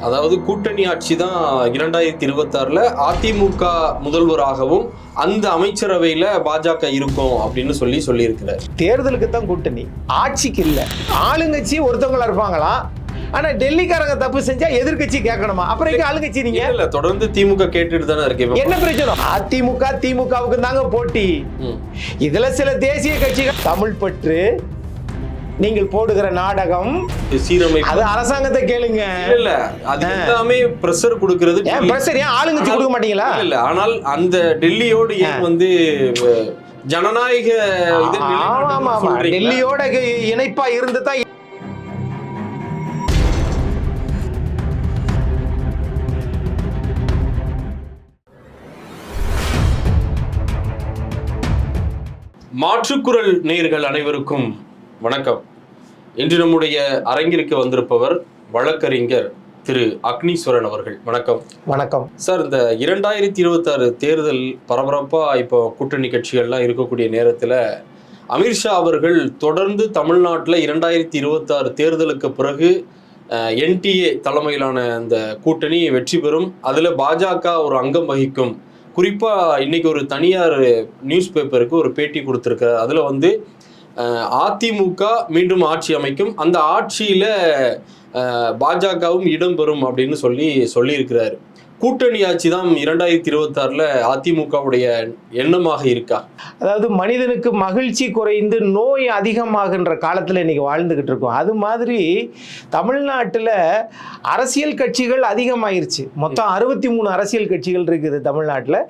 அதாவது கூட்டணி ஆட்சி தான் இரண்டாயிரத்தி இருபத்தாறுல அதிமுக முதல்வராகவும் அந்த அமைச்சரவையில பாஜக இருக்கும் அப்படின்னு சொல்லி சொல்லியிருக்கிறார். தேர்தலுக்கு தான் கூட்டணி. ஆட்சிக்கு இல்ல. ஆளுங்கட்சி ஒருத்தவங்களா இருப்பாங்களாம் ஆனா டெல்லிக்காரங்க தப்பு செஞ்சா எதிர்க்கட்சி கேட்கணுமா? அப்புறம் எங்க ஆளுங்கட்சி நீங்க? இல்ல தொடர்ந்து திமுக கேட்டுட்டு தானே இருக்கு இப்ப. என்ன பிரச்சனை? அதிமுக திமுகவுக்கு தாங்க போட்டி. இதுல சில தேசிய கட்சிகள் தமிழ் பற்று நீங்கள் போடுகிற நாடகம். அது அரசாங்கத்தை கேளுங்க. இல்ல அது எல்லாமே பிரஷர் கொடுக்கிறது ஏன். பிரஷர் ஏன் ஆளுங்கட்சி கொடுக்க மாட்டீங்களா? இல்ல, ஆனால் அந்த டெல்லியோடு ஏன் வந்து ஜனநாயக? டெல்லியோட இணைப்பா இருந்து தான் மாற்றுக்குரல் நேயர்கள் அனைவருக்கும் வணக்கம். இன்று நம்முடைய அரங்கிற்கு வந்திருப்பவர் வழக்கறிஞர் திரு அக்னீஸ்வரன் அவர்கள். வணக்கம். வணக்கம். சார் இந்த இரண்டாயிரத்தி இருபத்தாறு தேர்தல் பரபரப்பா இப்போ கூட்டணி கட்சிகள்லாம் இருக்கக்கூடிய நேரத்தில் அமித்ஷா அவர்கள் தொடர்ந்து தமிழ்நாட்டில் இரண்டாயிரத்தி இருபத்தாறு தேர்தலுக்கு பிறகு என்டிஏ தலைமையிலான அந்த கூட்டணி வெற்றி பெறும். அதில் பாஜக ஒரு அங்கம் வகிக்கும். குறிப்பாக இன்னைக்கு ஒரு தனியார் நியூஸ் பேப்பருக்கு ஒரு பேட்டி கொடுத்துருக்காரு அதில் வந்து அதிமுக மீண்டும் ஆட்சி அமைக்கும். அந்த ஆட்சியில் பாஜகவும் இடம்பெறும் அப்படின்னு சொல்லி சொல்லியிருக்கிறாரு. கூட்டணி ஆட்சி தான் இரண்டாயிரத்தி இருபத்தாறில் அதிமுகவுடைய எண்ணமாக இருக்கா? அதாவது மனிதனுக்கு மகிழ்ச்சி குறைந்து நோய் அதிகமாகின்ற காலத்தில் இன்னைக்கு வாழ்ந்துகிட்டு இருக்கோம். அது மாதிரி தமிழ்நாட்டில் அரசியல் கட்சிகள் அதிகமாயிருச்சு. மொத்தம் அறுபத்தி மூணு அரசியல் கட்சிகள் இருக்குது தமிழ்நாட்டில்.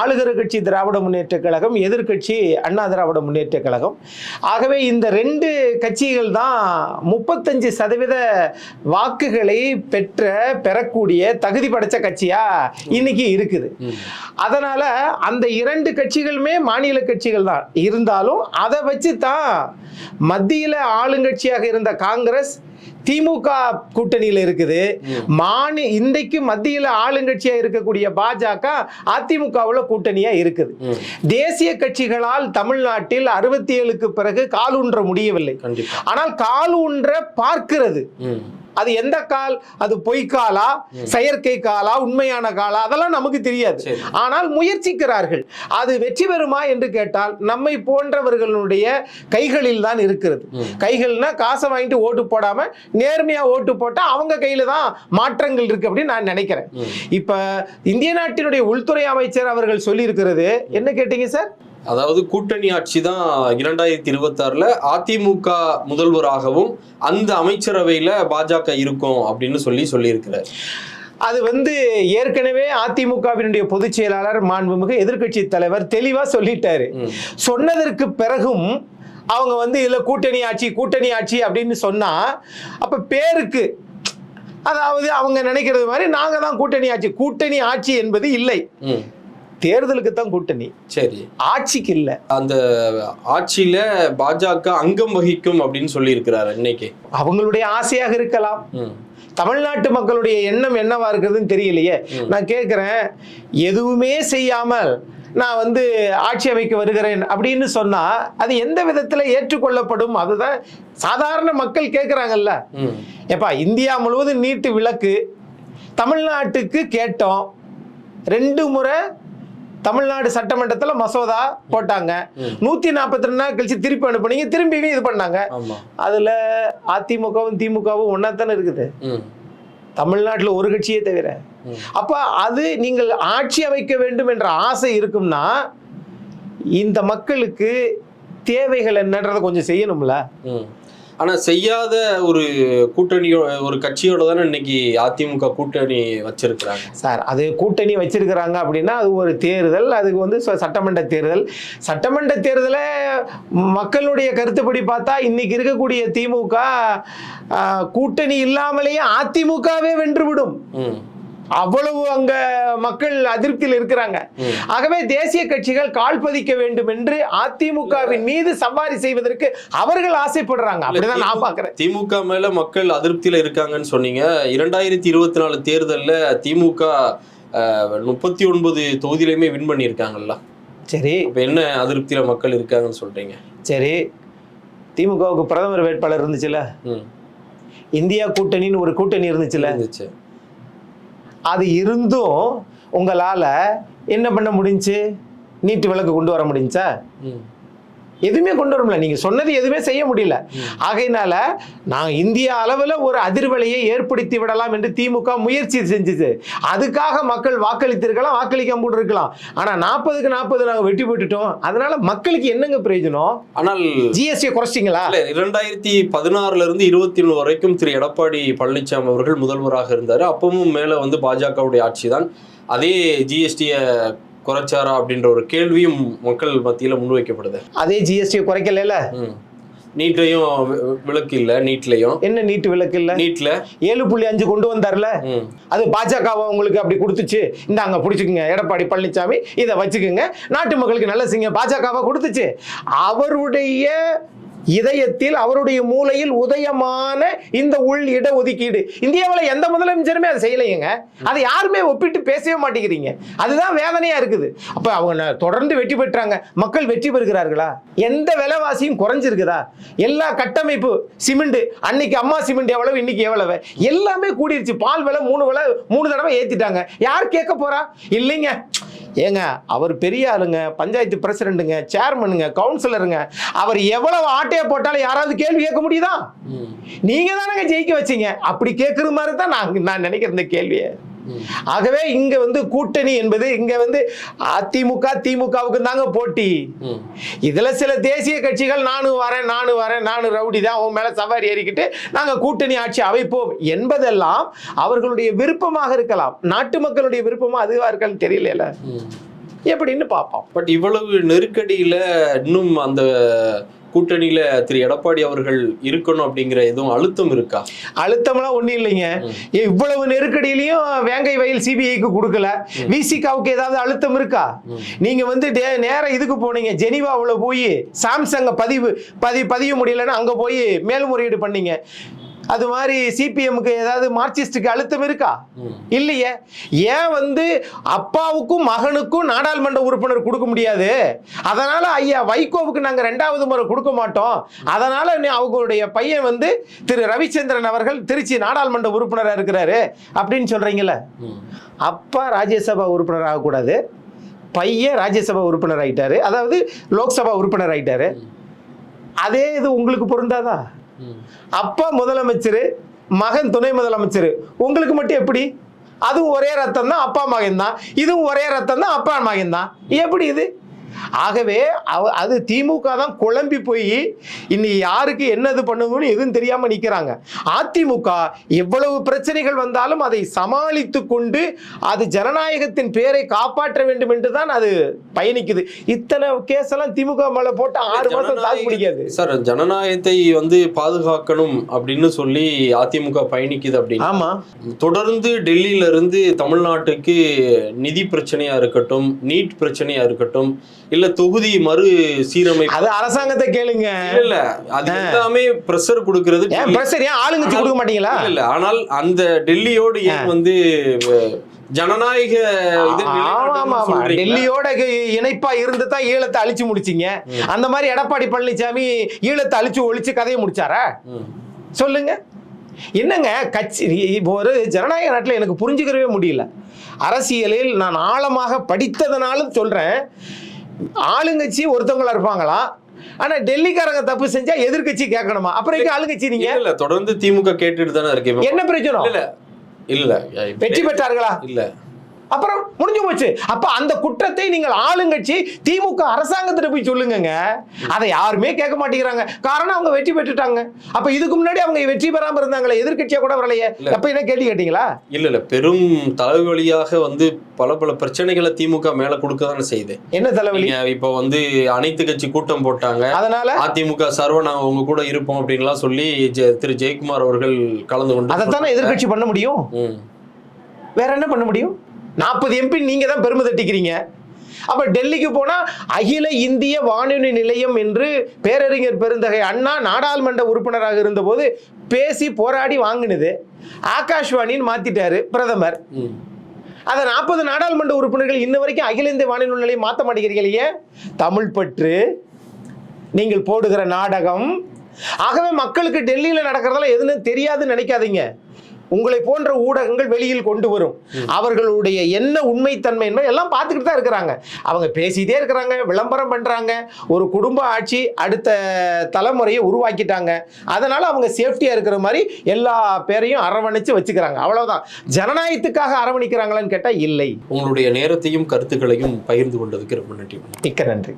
ஆளுகிற கட்சி திராவிட முன்னேற்ற கழகம் எதிர்க்கட்சி அண்ணா திராவிட முன்னேற்ற கழகம். ஆகவே இந்த ரெண்டு கட்சிகள் தான் முப்பத்தஞ்சு சதவீத வாக்குகளை பெற்ற பெறக்கூடிய தகுதி படைச்ச கட்சியா இன்னைக்கு இருக்குது. அதனால அந்த இரண்டு கட்சிகளுமே மாநில கட்சிகள் தான். இருந்தாலும் அதை வச்சு தான் மத்தியில் ஆளுங்கட்சியாக இருந்த காங்கிரஸ் திமுக கூட்டணியில் இருக்குது. மாநி இன்றைக்கு மத்தியில் ஆளுங்கட்சியாக இருக்கக்கூடிய பாஜக அதிமுகவில் கூட்டணியாக இருக்குது. தேசிய கட்சிகளால் தமிழ்நாட்டில் அறுபத்தி ஏழுக்கு பிறகு காலூன்ற முடியவில்லை. ஆனால் கால் ஊன்ற பார்க்கிறது அது எந்த கால்? அது பொய்க்காலா செயற்கை காலா? உண்மையான காலா? அதெல்லாம் நமக்கு தெரியாது. ஆனால் முயற்சிக்கிறார்கள். அது வெற்றி பெறுமா என்று கேட்டால் நம்மை போன்றவர்களுடைய கைகளில் தான் இருக்கிறது. கைகள்னா காசை வாங்கிட்டு ஓட்டு போடாம நேர்மையா ஓட்டு போட்டா அவங்க கையில தான் மாற்றங்கள் இருக்கு அப்படின்னு நான் நினைக்கிறேன். இப்ப இந்திய நாட்டினுடைய உள்துறை அமைச்சர் அவர்கள் சொல்லியிருக்கிறது. என்ன கேட்டீங்க சார்? அதாவது கூட்டணி ஆட்சி தான் இரண்டாயிரத்தி இருபத்தாறுல அதிமுக முதல்வராகவும் அந்த அமைச்சரவையில பாஜக இருக்கும் அப்படின்னு சொல்லி சொல்லியிருக்கிறார். அது வந்து ஏற்கனவே அதிமுகவினுடைய பொதுச் செயலாளர் மாண்புமிகு எதிர்க்கட்சி தலைவர் தெளிவா சொல்லிட்டாரு. சொன்னதற்கு பிறகும் அவங்க வந்து இதுல கூட்டணி ஆட்சி கூட்டணி ஆட்சி அப்படின்னு சொன்னா அப்ப பேருக்கு அதாவது அவங்க நினைக்கிறது மாதிரி நாங்க தான் கூட்டணி ஆட்சி கூட்டணி ஆட்சி என்பது இல்லை. தேர்தலுக்கு தான் கூட்டணி. சரி. ஆட்சிக்கு இல்லை அந்த ஆட்சியில பாஜக அங்கம் வகிக்கும் அப்படின்னு சொல்லியிருக்கிறார் இன்னைக்கு. அவங்களுடைய ஆசையாக இருக்கலாம். தமிழ்நாட்டு மக்களுடைய எண்ணம் என்னவா இருக்குதுன்னு தெரியலையே. நான் கேட்குறேன் எதுவுமே செய்யாமல் நான் வந்து ஆட்சி அமைக்க வருகிறேன் அப்படின்னு சொன்னா அது எந்த விதத்தில் ஏற்றுக்கொள்ளப்படும்? அதுதான் சாதாரண மக்கள் கேட்குறாங்கல்ல ஏப்பா இந்தியா முழுவதும் நீட்டு விளக்கு. தமிழ்நாட்டுக்கு கேட்டோம். ரெண்டு முறை தமிழ்நாடு சட்டமன்றத்தில் மசோதா போட்டாங்க. நூற்றி நாற்பத்தி ரெண்டு நாள் கழிச்சு திருப்பி அனுப்புனீங்க திரும்பியும் இது பண்ணாங்க. அதில் அதிமுகவும் திமுகவும் ஒன்றா தானே இருக்குது தமிழ்நாட்டில் ஒரு கட்சியே தவிர. அப்போ அது நீங்கள் ஆட்சி அமைக்க வேண்டும் என்ற ஆசை இருக்கும்னா இந்த மக்களுக்கு தேவைகள் என்னன்றதை கொஞ்சம் செய்யணும்ல. ஆனா செய்யாத ஒரு கூட்டணியோ ஒரு கட்சியோட தானே இன்னைக்கு அதிமுக கூட்டணி வச்சிருக்கிறாங்க. சார் அது கூட்டணி வச்சிருக்கிறாங்க அப்படின்னா அது ஒரு தேர்தல் அதுக்கு வந்து சட்டமன்ற தேர்தல். சட்டமன்ற தேர்தலை மக்களுடைய கருத்துப்படி பார்த்தா இன்னைக்கு இருக்கக்கூடிய திமுக கூட்டணி இல்லாமலேயே அதிமுகவே வென்றுவிடும் அவ்வளவு அங்க மக்கள் அதிருப்தியில் இருக்கிறாங்க. ஆகவே தேசிய கட்சிகள் கால் பதிக்க வேண்டும் என்று அதிமுகவின் மீது சவாரி செய்வதற்கு அவர்கள் ஆசைப்படுறாங்க. அப்படிதான் நான் பாக்குறேன். திமுக மேல மக்கள் அதிருப்தியில இருக்காங்கன்னு சொன்னீங்க. இரண்டாயிரத்தி இருபத்தி நாலு தேர்தல்ல திமுக முப்பத்தி ஒன்பது தொகுதியிலுமே வின் பண்ணியிருக்காங்கல்ல. சரி. அப்ப என்ன அதிருப்தியில மக்கள் இருக்காங்கன்னு சொல்றீங்க? சரி. திமுகவுக்கு பிரதமர் வேட்பாளர் இருந்துச்சுல? ம். இந்தியா கூட்டணின்னு ஒரு கூட்டணி இருந்துச்சுல? இருந்துச்சு. அது இருந்தும் உங்களால் என்ன பண்ண முடிஞ்சு நீட்டு விளக்கு கொண்டு வர முடிஞ்சா ம். எதுவுமே கொண்டு வர முடியல. நீங்க சொன்னது எதுவுமே செய்ய முடியல. ஆகையினால நான் இந்திய அளவில் ஒரு அதிர்வலையை ஏற்படுத்தி விடலாம் என்று திமுக முயற்சி செஞ்சுது. அதுக்காக மக்கள் வாக்களித்திருக்கலாம் வாக்களிக்காம கூட இருக்கலாம் ஆனா நாற்பதுக்கு நாற்பது நாங்கள் வெட்டி போட்டுட்டோம். அதனால மக்களுக்கு என்னங்க பிரயோஜனம்? ஆனால் ஜிஎஸ்டி குறைச்சிங்களா? இரண்டாயிரத்தி பதினாறுல இருந்து இருபத்தி ஒன்று வரைக்கும் திரு எடப்பாடி பழனிசாமி அவர்கள் முதல்வராக இருந்தார். அப்பவும் மேல வந்து பாஜகவுடைய ஆட்சி தான் அதே ஜிஎஸ்டியை குறைச்சாரா அப்படின்ற ஒரு கேள்வியும் மக்கள் மத்தியில முன்வைக்கப்படுது. அதே ஜிஎஸ்டியை குறைக்கல ம். நீட்லையும் வி- விலக்கு இல்ல நீட்லையும். என்ன நீட்டு விலக்கு இல்ல? நீட்ல. ஏழு புள்ளி அஞ்சு கொண்டு வந்தார்ல. அது பாஜகவை உங்களுக்கு அப்படி கொடுத்துச்சு? இந்தாங்க பிடிச்சிக்குங்க எடப்பாடி பழனிசாமி இதை வச்சுக்குங்க. நாட்டு மக்களுக்கு நல்ல செய்யுங்க பாஜகவை கொடுத்துச்சு. அவருடைய இதயத்தில் அவருடைய மூளையில் உதயமான இந்த உள் இட ஒதுக்கீடு இந்தியாவில் எந்த முதலமைச்சருமே அதை செய்யலைங்க அதை யாருமே ஒப்பிட்டு பேசவே மாட்டேங்கிறீங்க. அதுதான் வேதனையா இருக்குது. அப்ப அவங்க தொடர்ந்து வெற்றி பெற்றாங்க. மக்கள் வெற்றி பெறுகிறார்களா? எந்த விலைவாசியும் குறைஞ்சிருக்குதா? எல்லா கட்டமைப்பு சிமெண்ட் அன்னைக்கு அம்மா சிமெண்ட் எவ்வளவு இன்னைக்கு எவ்வளவு? எல்லாமே கூடிருச்சு. பால் விலை மூணு விலை மூணு தடவை ஏத்திட்டாங்க. யார் கேட்க போறா? இல்லைங்க. ஏங்க அவர் பெரிய ஆளுங்க பஞ்சாயத்து பிரசிடண்ட்டுங்க சேர்மனுங்க கவுன்சிலருங்க அவர் எவ்வளவு ஆட்டையை போட்டாலும் யாராவது கேள்வி கேட்க முடியுதா ம். நீங்க தானங்க ஜெயிக்க வச்சீங்க அப்படி கேட்குற மாதிரி தான் நான் நான் நினைக்கிறேன் இந்த கேள்வியை. ஆகவே இங்க வந்து கூட்டணி என்பது இங்க வந்து அதிமுக திமுகவுக்கு தாங்க போட்டி. இதுல சில தேசிய கட்சிகள் நானும் வரேன் நானும் வரேன் நானும் ரவுடி தான் உன் மேல சவாரி ஏறிக்கிட்டு நாங்க கூட்டணி ஆட்சி அமைப்போம் என்பதெல்லாம் அவர்களுடைய விருப்பமாக இருக்கலாம் நாட்டு மக்களுடைய விருப்பமா அதுவா இருக்கான்னு தெரியல. எப்படின்னு பார்ப்போம் பட் இவ்வளவு நெருக்கடியில இன்னும் அந்த கூட்டணியில திரு எடப்பாடி அவர்கள் இருக்கணும் அப்படிங்கிற எதுவும் அழுத்தம் இருக்கா? அழுத்தம்லாம் ஒண்ணும் இல்லைங்க. இவ்வளவு நெருக்கடியிலையும் வேங்கை வயல் சிபிஐக்கு கொடுக்கல. விசிகாவுக்கு ஏதாவது அழுத்தம் இருக்கா. நீங்க வந்து டே- நேரா இதுக்கு போனீங்க. ஜெனிவாவுல போய் சாம்சங்க பதிவு பதி பதிய முடியலன்னு அங்க போய் மேல்முறையீடு பண்ணீங்க. அது மாதிரி சிபிஎம்க்கு ஏதாவது மார்க்சிஸ்டுக்கு அழுத்தம் இருக்கா. இல்லையே. ஏன் வந்து அப்பாவுக்கும் மகனுக்கும் நாடாளுமன்ற உறுப்பினர் கொடுக்க முடியாது? அதனால ஐயா வைகோவுக்கு நாங்க ரெண்டாவது முறை கொடுக்க மாட்டோம். அதனால அவங்களுடைய பையன் வந்து திரு ரவிச்சந்திரன் அவர்கள் திருச்சி நாடாளுமன்ற உறுப்பினராக இருக்கிறாரு அப்படின்னு சொல்றீங்கல்ல. அப்பா ராஜ்யசபா உறுப்பினர் ஆகக்கூடாது. பையன் ராஜ்யசபா உறுப்பினர் ஆயிட்டாரு. அதாவது லோக்சபா உறுப்பினர் ஆயிட்டாரு. அதே இது உங்களுக்கு பொருந்தாதா. அப்பா முதலமைச்சர் மகன் துணை முதலமைச்சர். உங்களுக்கு மட்டும் எப்படி? அதுவும் ஒரே ரத்தம் தான் அப்பா மகன் தான் இதுவும் ஒரே ரத்தம் தான் அப்பா மகன் தான் எப்படி இது? ஆகவே அது திமுக தான் குழம்பி போய் இனி யாருக்கு என்னது பண்ணுங்கன்னு எதுவும் தெரியாம நிக்கிறாங்க. அதிமுக எவ்வளவு பிரச்சனைகள் வந்தாலும் அதை சமாளித்து கொண்டு அது ஜனநாயகத்தின் பேரை காப்பாற்ற வேண்டும் என்று தான் அது பயணிக்குது. இத்தனை கேஸ் எல்லாம் திமுக மேல போட்டு ஆறு மாசம் தாக்கு பிடிக்காது. சார் ஜனநாயகத்தை வந்து பாதுகாக்கணும் அப்படின்னு சொல்லி அதிமுக பயணிக்குது அப்படின்னு ஆமா. தொடர்ந்து டெல்லியில இருந்து தமிழ்நாட்டுக்கு நிதி பிரச்சனையா இருக்கட்டும் நீட் பிரச்சனையா இருக்கட்டும் இல்ல தொகுதி மறு சீரமைப்பு. அது அரசாங்கத்தை கேளுங்க. இல்ல, அது எல்லாமே பிரஷர் கொடுக்கிறது. பிரஷர் ஏன் ஆளுங்கட்சி கொடுக்க மாட்டீங்களா? இல்ல, ஆனால் அந்த டெல்லியோடு ஏன் வந்து ஜனநாயக? டெல்லியோட இணைப்பா இருந்து தான் ஈழத்தை அழிச்சு முடிச்சீங்க. அந்த மாதிரி எடப்பாடி பழனிசாமி ஈழத்தை அழிச்சு ஒழிச்சு கதையை முடிச்சாரா. சொல்லுங்க. என்னங்க கட்சி இப்போ ஒரு ஜனநாயக நாட்டில் எனக்கு புரிஞ்சுக்கிறவே முடியல. அரசியலில் நான் ஆழமாக படித்ததனால சொல்றேன். ஆளுங்கட்சி ஒருத்தவங்களா இருப்பாங்களா? ஆனா டெல்லிக்காரங்க தப்பு செஞ்சா எதிர்க்கட்சி கேட்கணுமா? அப்புறம் ஆளுங்கட்சி நீங்க? இல்ல, தொடர்ந்து திமுக கேட்டுட்டு தானே இருக்கு. என்ன இல்ல இல்ல இல்ல. வெற்றி பெற்றார்களா? இல்ல. அப்புறம் முடிஞ்சு போச்சு. அப்ப அந்த குற்றத்தை நீங்கள் ஆளுங்கட்சி திமுக அரசாங்கத்திட்ட போய் சொல்லுங்கங்க. அதை யாருமே கேட்க மாட்டேங்கிறாங்க. காரணம் அவங்க வெற்றி பெற்றுட்டாங்க. அப்ப இதுக்கு முன்னாடி அவங்க வெற்றி பெறாம இருந்தாங்களே எதிர்க்கட்சியா கூட வரலையே. அப்ப என்ன கேள்வி கேட்டீங்களா? இல்ல இல்ல. பெரும் தலைவலியாக வந்து பல பல பிரச்சனைகளை திமுக மேல கொடுக்க தானே செய்யுது. என்ன தலைவலி? இப்ப வந்து அனைத்து கட்சி கூட்டம் போட்டாங்க. அதனால? அதிமுக சார்பா நாங்க உங்க கூட இருப்போம் அப்படின்லாம் சொல்லி திரு ஜெயக்குமார் அவர்கள் கலந்து கொண்டு அதைத்தானே எதிர்க்கட்சி பண்ண முடியும். வேற என்ன பண்ண முடியும்? நாற்பது எம்பி நீங்க தான் பெருமை தட்டிக்கிறீங்க. அப்ப டெல்லிக்கு போனா அகில இந்திய வானொலி நிலையம் என்று பேரறிஞர் பெருந்தகை அண்ணா நாடாளுமன்ற உறுப்பினராக இருந்தபோது பேசி போராடி வாங்கினது. ஆகாஷ்வாணின்னு மாத்திட்டாரு பிரதமர். அதை நாற்பது நாடாளுமன்ற உறுப்பினர்கள் இன்ன வரைக்கும் அகில இந்திய வானொலி நிலையம் மாற்ற மாட்டேங்கிறீங்க ஏன் தமிழ் பற்று நீங்கள் போடுகிற நாடகம். ஆகவே மக்களுக்கு டெல்லியில் நடக்கிறதெல்லாம் எதுன்னு தெரியாதுன்னு நினைக்காதீங்க. உங்களை போன்ற ஊடகங்கள் வெளியில் கொண்டு வரும். அவர்களுடைய என்ன உண்மைத்தன்மை என்பதை எல்லாம் பார்த்துக்கிட்டு தான் இருக்கிறாங்க. அவங்க பேசிட்டே இருக்கிறாங்க விளம்பரம் பண்றாங்க ஒரு குடும்ப ஆட்சி அடுத்த தலைமுறையை உருவாக்கிட்டாங்க. அதனால அவங்க சேஃப்டியா இருக்கிற மாதிரி எல்லா பேரையும் அரவணைச்சு வச்சுக்கிறாங்க. அவ்வளவுதான். ஜனநாயகத்துக்காக அரவணைக்கிறாங்களான்னு கேட்டா இல்லை. உங்களுடைய நேரத்தையும் கருத்துக்களையும் பகிர்ந்து கொண்டதுக்கு ரொம்ப நன்றி. மிக்க நன்றி.